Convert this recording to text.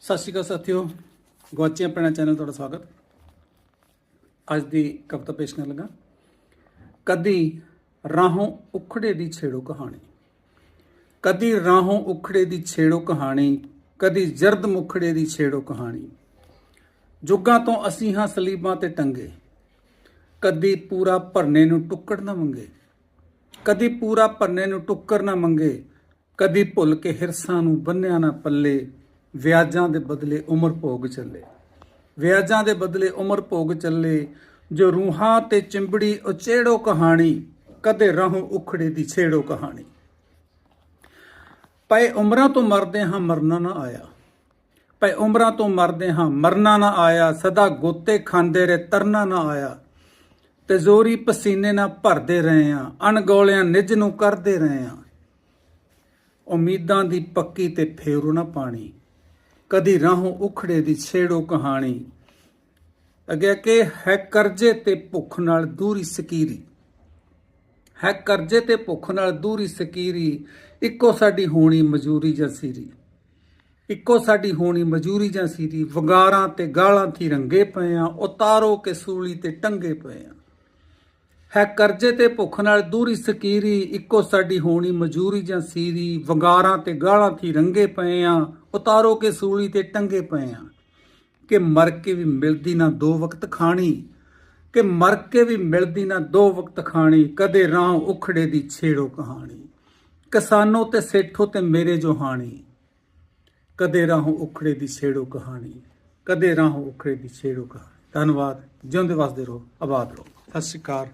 ਸਤਿ ਸ਼੍ਰੀ ਅਕਾਲ ਸਾਥੀਓ ਗਵਾਚੀਆਂ ਪੈਣਾ ਚੈਨਲ ਤੁਹਾਡਾ ਸਵਾਗਤ। ਅੱਜ ਦੀ ਕਵਿਤਾ ਪੇਸ਼ ਕਰਨ ਲੱਗਾ। ਕਦੀ ਰਾਹੋਂ ਉਖੜੇ ਦੀ ਛੇੜੋ ਕਹਾਣੀ। ਕਦੀ ਰਾਹੋਂ ਉਖੜੇ ਦੀ ਛੇੜੋ ਕਹਾਣੀ, ਕਦੀ ਜਰਦ ਮੁਖੜੇ ਦੀ ਛੇੜੋ ਕਹਾਣੀ। ਜੁਗਾਂ ਤੋਂ ਅਸੀਂ ਹਾਂ ਸਲੀਬਾਂ ਤੇ ਟੰਗੇ। ਕਦੀ ਪੂਰਾ ਭਰਨੇ ਨੂੰ ਟੁੱਕੜ ਨਾ ਮੰਗੇ। ਕਦੀ ਪੂਰਾ ਭਰਨੇ ਨੂੰ ਟੁੱਕਰ ਨਾ ਮੰਗੇ। ਕਦੀ ਭੁੱਲ ਕੇ ਹਿਰਸਾਂ ਨੂੰ ਬੰਨਿਆ ਨਾ ਪੱਲੇ। ਵਿਆਜਾਂ ਦੇ ਬਦਲੇ ਉਮਰ ਭੋਗ ਚੱਲੇ। ਵਿਆਜਾਂ ਦੇ ਬਦਲੇ ਉਮਰ ਭੋਗ ਚੱਲੇ, ਜੋ ਰੂਹਾਂ ਤੇ ਚਿੰਬੜੀ ਉਚੇੜੋ ਕਹਾਣੀ, ਕਦੇ ਰਹੋ ਉਖੜੇ ਦੀ ਛੇੜੋ ਕਹਾਣੀ। ਪਏ ਉਮਰਾਂ ਤੋਂ ਮਰਦੇ ਹਾਂ ਮਰਨਾ ਨਾ ਆਇਆ। ਪਏ ਉਮਰਾਂ ਤੋਂ ਮਰਦੇ ਹਾਂ ਮਰਨਾ ਨਾ ਆਇਆ। ਸਦਾ ਗੋਤੇ ਖਾਂਦੇ ਰਹੇ, ਤਰਨਾ ਨਾ ਆਇਆ। ਤੇ ਜ਼ੋਰੀ ਪਸੀਨੇ ਨਾਲ ਭਰਦੇ ਰਹੇ ਆ ਅਣਗੋਲਿਆਂ ਨਿੱਜ ਨੂੰ ਕਰਦੇ ਰਹੇ ਆ ਉਮੀਦਾਂ ਦੀ ਪੱਕੀ ਤੇ ਫੇਰੂ ਨਾ ਪਾਣੀ। ਕਦੀ ਰਾਹੋਂ ਉਖੜੇ ਦੀ ਛੇੜੋ ਕਹਾਣੀ। ਅੱਗੇ ਕਿ ਹੈ ਕਰਜ਼ੇ ਤੇ ਭੁੱਖ ਨਾਲ ਦੂਰੀ ਸਕੀਰੀ। ਹੈ ਕਰਜ਼ੇ ਤੇ ਭੁੱਖ ਨਾਲ ਦੂਰੀ ਸਕੀਰੀ, ਇੱਕੋ ਸਾਡੀ ਹੋਣੀ ਮਜ਼ਦੂਰੀ ਜਾਂ ਸੀਰੀ। ਇੱਕੋ ਸਾਡੀ ਹੋਣੀ ਮਜ਼ਦੂਰੀ ਜਾਂ ਸੀਰੀ, ਵਗਾਰਾਂ ਤੇ ਗਾਲਾਂ ਥੀ ਰੰਗੇ ਪਏ ਆ, ਉਤਾਰੋ ਕੇ ਸੂਲੀ ਤੇ ਟੰਗੇ ਪਏ ਆ। ਹੈ ਕਰਜ਼ੇ ਤੇ ਭੁੱਖ ਨਾਲ ਦੂਰੀ ਸਕੀਰੀ, ਇੱਕੋ ਸਾਡੀ ਹੋਣੀ ਮਜੂਰੀ ਜਾਂ ਸੀਰੀ। ਵੰਗਾਰਾਂ ਤੇ ਗਾਲਾਂ ਥੀ ਰੰਗੇ ਪਏ ਆ, ਉਤਾਰੋ ਕੇ ਸੂਲੀ ਤੇ ਟੰਗੇ ਪਏ ਆ। ਕਿ ਮਰ ਕੇ ਵੀ ਮਿਲਦੀ ਨਾ ਦੋ ਵਕਤ ਖਾਣੀ, ਕਿ ਮਰ ਕੇ ਵੀ ਮਿਲਦੀ ਨਾ ਦੋ ਵਕਤ ਖਾਣੀ, ਕਦੇ ਰਾਹ ਉਖੜੇ ਦੀ ਛੇੜੋ ਕਹਾਣੀ। ਕਿਸਾਨੋ ਤੇ ਸੇਠੋ ਤੇ ਮੇਰੇ ਜੋਹਾਣੀ ਕਦੇ ਰਾਹੋਂ ਉਖੜੇ ਦੀ ਛੇੜੋ ਕਹਾਣੀ, ਕਦੇ ਰਾਹੋਂ ਉਖੜੇ ਦੀ ਛੇੜੋ ਕਹਾਣੀ। ਧੰਨਵਾਦ, ਜਿਉਂਦੇ ਵਸਦੇ ਰਹੋ, ਆਬਾਦ ਰਹੋ। ਸਤਿ ਸ਼੍ਰੀ ਅਕਾਲ।